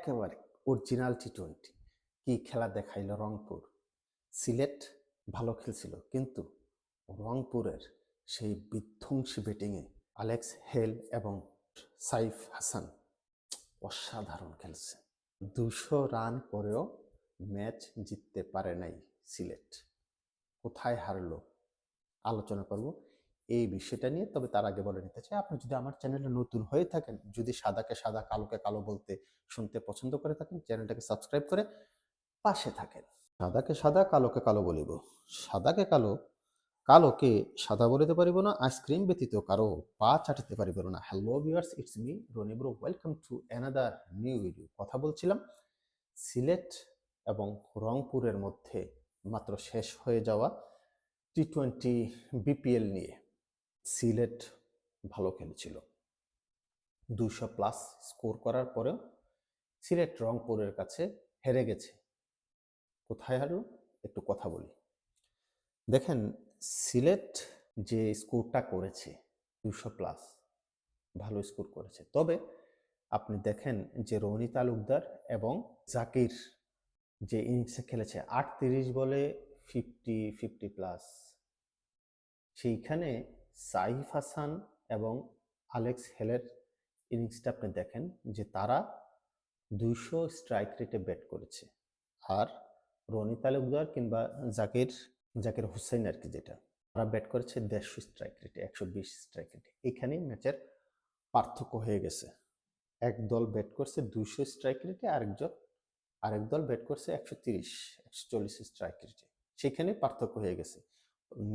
একেবারে original T twenty কি খেলা দেখাইল রংপুর? সিলেট ভালো খেলছিল, কিন্তু রংপুরের সেই বিধ্বংসী ব্যাটিংয়ে আলেক্স হেল এবং সাইফ হাসান অসাধারণ খেলছে। দুশো রান করেও ম্যাচ জিততে পারে নাই সিলেট। কোথায় হারলো? আলোচনা করব। এই বিষয়টা নিয়ে, তবে তার আগে বলে নিতে চাই, আপনি যদি আমার চ্যানেলে নতুন হয়ে থাকেন, যদি সাদাকে সাদা, কালোকে কালো বলতে, শুনতে পছন্দ করে থাকেন চ্যানেলটাকে সাবস্ক্রাইব করে পাশে থাকেন। সাদাকে সাদা, কালোকে কালো বলিব। সাদাকে কালো, কালোকে সাদা বলিতে পারিব না আইসক্রিম ব্যতীত কারও পা চাটিতে পারিব না। Hello viewers it's me Rony bro welcome to another new video কথা বলছিলাম, সিলেট এবং রংপুরের মধ্যে মাত্র শেষ হয়ে যাওয়া টি টোয়েন্টি বিপিএল নিয়ে। সিলেট ভালো খেলেছিল। দুশো প্লাস স্কোর করার পরেও সিলেট রংপুরের কাছে হেরে গেছে। কোথায় হারলো একটু কথা বলি। দেখেন, সিলেট যে স্কোরটা করেছে দুশো প্লাস, ভালো স্কোর করেছে। তবে আপনি দেখেন যে রনি তালুকদার এবং জাকির যে ইনিংসে খেলেছে, আটত্রিশ বলে ফিফটি ফিফটি প্লাস সেইখানে সাইফ হাসান এবং আলেক্স হেলের ইনিংসটা আপনি দেখেন যে তারা দুইশো স্ট্রাইক রেটে ব্যাট করেছে। আর রনি তালুকদার কিংবা জাকির জাকির হোসেন আর কি যেটা, তারা ব্যাট করেছে দেড়শো স্ট্রাইক রেটে একশো বিশ স্ট্রাইক রেটে এখানে ম্যাচের পার্থক্য হয়ে গেছে। এক দল ব্যাট করছে দুইশো স্ট্রাইক রেটে আরেকজন, আরেক দল ব্যাট করছে একশো তিরিশ, একশো চল্লিশ স্ট্রাইক রেটে সেখানে পার্থক্য হয়ে গেছে।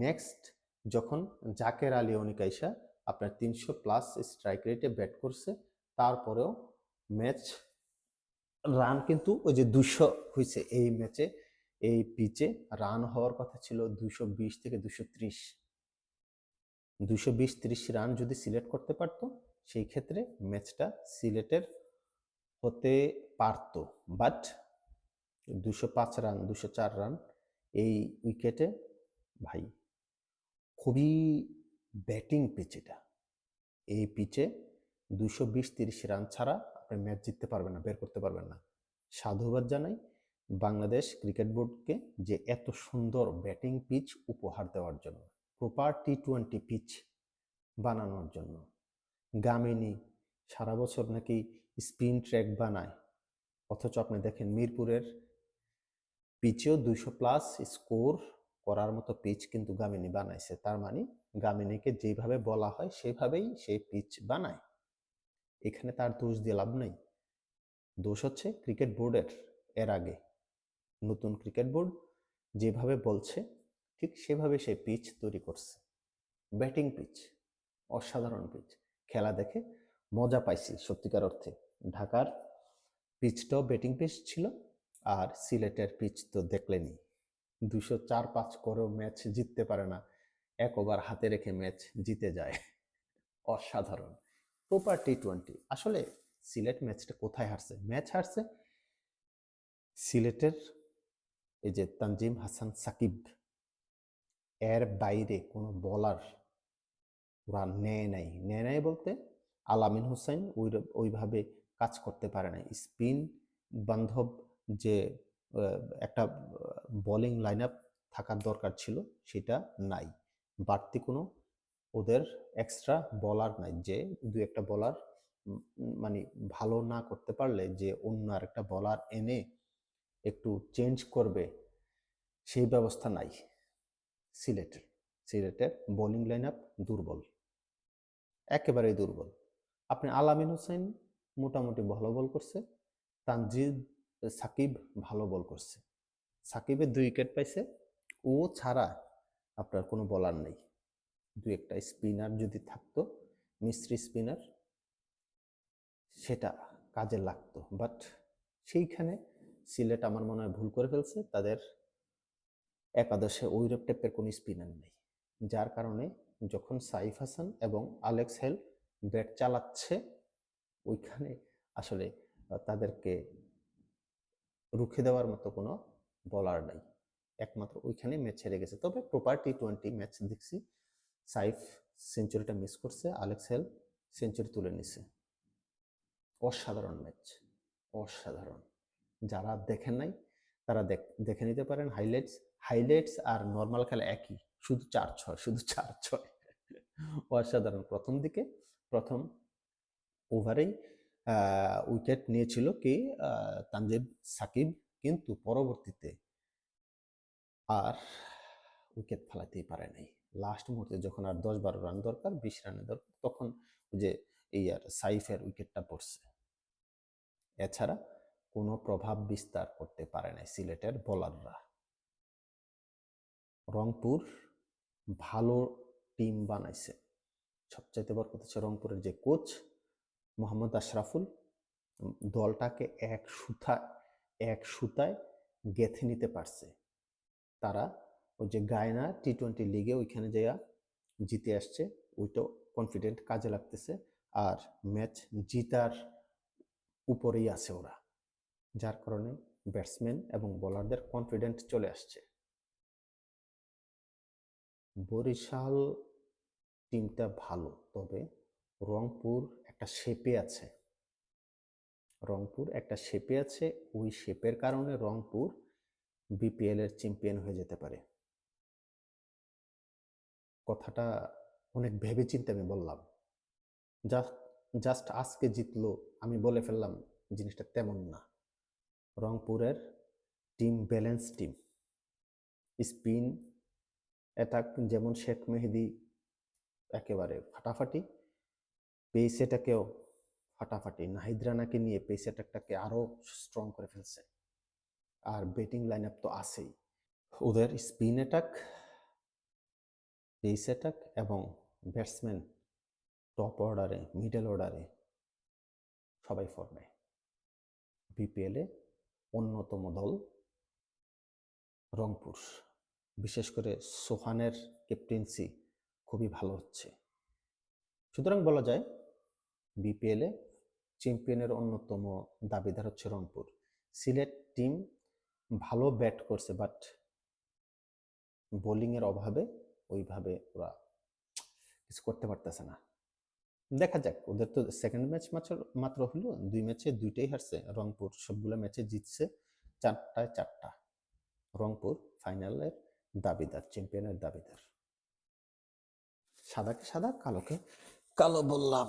নেক্সট যখন জাকের আলী অনিকাইশা আপনার তিনশো প্লাস স্ট্রাইক রেটে ব্যাট করছে, তারপরেও ম্যাচ রান কিন্তু ওই যে দুশো হয়েছে এই ম্যাচে এই পিচে রান হওয়ার কথা ছিল দুশো বিশ থেকে দুশো ত্রিশ। দুশো বিশ ত্রিশ রান যদি সিলেক্ট করতে পারতো, সেই ক্ষেত্রে ম্যাচটা সিলেটের হতে পারতো। বাট দুশো পাঁচ রান দুশো চার রান এই উইকেটে ভাই খুবই ব্যাটিং পিচ এটা। এই পিচে দুশো বিশ তিরিশ রান ছাড়া আপনি ম্যাচ জিততে পারবেন না, বের করতে পারবেন না। সাধুবাদ জানাই, বাংলাদেশ ক্রিকেট বোর্ডকে যে এত সুন্দর ব্যাটিং পিচ উপহার দেওয়ার জন্য প্রপার টি টোয়েন্টি পিচ বানানোর জন্য। গামিনী সারা বছর নাকি স্পিন ট্র্যাক বানায়, অথচ আপনি দেখেন মিরপুরের পিচেও দুইশো প্লাস স্কোর করার মতো পিচ কিন্তু গামিনী বানাইছে। তার মানে গামিনীকে যেভাবে বলা হয় সেভাবেই সেই পিচ বানায়। এখানে তার দোষ দিয়ে লাভ নেই। দোষ হচ্ছে ক্রিকেট বোর্ডের এর আগে। নতুন ক্রিকেট বোর্ড যেভাবে বলছে, ঠিক সেভাবে সে পিচ তৈরি করছে। ব্যাটিং পিচ অসাধারণ পিচ খেলা দেখে মজা পাইছি সত্যিকার অর্থে। ঢাকার পিচটাও ব্যাটিং পিচ ছিল, আর সিলেটের পিচ তো দেখলেনি দুশো চার পাঁচ করেও ম্যাচ জিততে পারে না। এক ওভার হাতে রেখে ম্যাচ জিতে যায়। অসাধারণ। প্রপার টি টোয়েন্টি আসলে সিলেট ম্যাচটা কোথায় হারছে? ম্যাচ হারছে সিলেটের এই যে তানজিম হাসান সাকিব। এর বাইরে কোনো বলার ওরা নেয় নাই। নেয় নাই বলতে আলামিন হোসেন ওই ওইভাবে কাজ করতে পারে না স্পিন বান্ধব যে একটা বোলিং লাইন আপ থাকার দরকার ছিল, সেটা নাই। বাড়তি কোনো ওদের এক্সট্রা বলার নাই, যে দু একটা বলার মানে ভালো না করতে পারলে যে অন্য আরেকটা বলার এনে একটু চেঞ্জ করবে, সেই ব্যবস্থা নাই। সিলেটের সিলেটের বোলিং লাইন আপ দুর্বল, একেবারেই দুর্বল। আপনি আলামিন হোসেন মোটামুটি ভালো বল করছে, তানজিদ সাকিব ভালো বল করছে। সাকিবের দুই উইকেট পাইছে। ও ছাড়া আপনার কোনো বলার নেই। দু একটা স্পিনার যদি থাকতো মিস্ত্রি স্পিনার, সেটা কাজে লাগতো। বাট সেইখানে সিলেট আমার মনে হয় ভুল করে ফেলছে। তাদের একাদশে ওইরূপ টেপের কোনো স্পিনার নেই। যার কারণে যখন সাইফ হাসান এবং আলেক্স হেল ব্যাট চালাচ্ছে, ওইখানে আসলে তাদেরকে রুখে দেওয়ার মতো কোনো বলার নাই। একমাত্র ওইখানে ম্যাচ হেরে গেছে। তবে প্রপার টি টোয়েন্টি ম্যাচ দেখছি। সাইফ সেঞ্চুরিটা মিস করছে আলেক্স হেল সেঞ্চুরি তুলে নিছে। অসাধারণ ম্যাচ অসাধারণ। যারা দেখেন নাই, তারা দেখ- নিতে পারেন হাইলাইটস হাইলাইটস আর নর্মাল খেলা একই, শুধু চার ছয়, শুধু চার ছয়। অসাধারণ। প্রথম দিকে, প্রথম ওভারেই উইকেট নিয়েছিল কি তানজিব, সাকিব কিন্তু পরবর্তীতে আর উইকেট ফেলাতেই পারে নাই। লাস্ট মুহূর্তে যখন আর দশ বারো রান দরকার, বিশ রানের দরকার, তখন যে এই আর সাইফের উইকেটটা পড়ছে। এছাড়া কোনো প্রভাব বিস্তার করতে পারে নাই সিলেটের বোলাররা। রংপুর ভালো টিম বানাইছে। সবচাইতে বড় কথা হচ্ছে রংপুরের যে কোচ মোহাম্মদ আশরাফুল দলটাকে এক সুতা এক সুতায় গেথে নিতে পারছে। তারা ওই যে গায়না টি টোয়েন্টি লিগে ওইখানে যাইয়া জিতে আসছে ওইটাও কনফিডেন্ট কাজে লাগতেছে। আর ম্যাচ জিতার উপরেই আছে ওরা, যার কারণে ব্যাটসম্যান এবং বোলারদের কনফিডেন্ট চলে আসছে। বরিশাল টিমটা ভালো, তবে রংপুর একটা শেপে আছে। রংপুর একটা শেপে আছে, ওই শেপের কারণে রংপুর বিপিএল এর চ্যাম্পিয়ন হয়ে যেতে পারে। কথাটা অনেক ভেবে চিন্তে আমি বললাম। জাস্ট আজকে জিতলো, আমি বলে ফেললাম, জিনিসটা তেমন না। রংপুরের team balance team spin attack যেমন শেখ মেহেদি, একেবারে ফাটাফাটি। পেস এটাকেও ফাটাফাটি নাহিদ রানাকে নিয়ে পেস অ্যাটাকটাকে আরও স্ট্রং করে ফেলছে। আর ব্যাটিং লাইন আপ তো আছেই। ওদের স্পিন অ্যাটাক পেস অ্যাটাক এবং ব্যাটসম্যান টপ অর্ডারে মিডল অর্ডারে সবাই ফর্মে বিপিএলে অন্যতম দল রংপুর। বিশেষ করে সোহানের ক্যাপ্টেন্সি খুবই ভালো হচ্ছে। সুতরাং বলা যায় বিপিএলে চ্যাম্পিয়নের অন্যতম দাবিদার হচ্ছে রংপুর। সিলেট টিম ভালো ব্যাট করছে বাট বোলিংয়ের অভাবে ওইভাবে ওরা কিছু করতে পারতেছে না। দেখা যাক, ওদের তো সেকেন্ড ম্যাচ মাত্র মাত্র হলো, দুই ম্যাচে দুইটাই হারছে। রংপুর সবগুলো ম্যাচে জিতছে চারটায় চারটা। রংপুর ফাইনালের দাবিদার, চ্যাম্পিয়নের দাবিদার। সাদাকে সাদা, কালোকে কালো বললাম।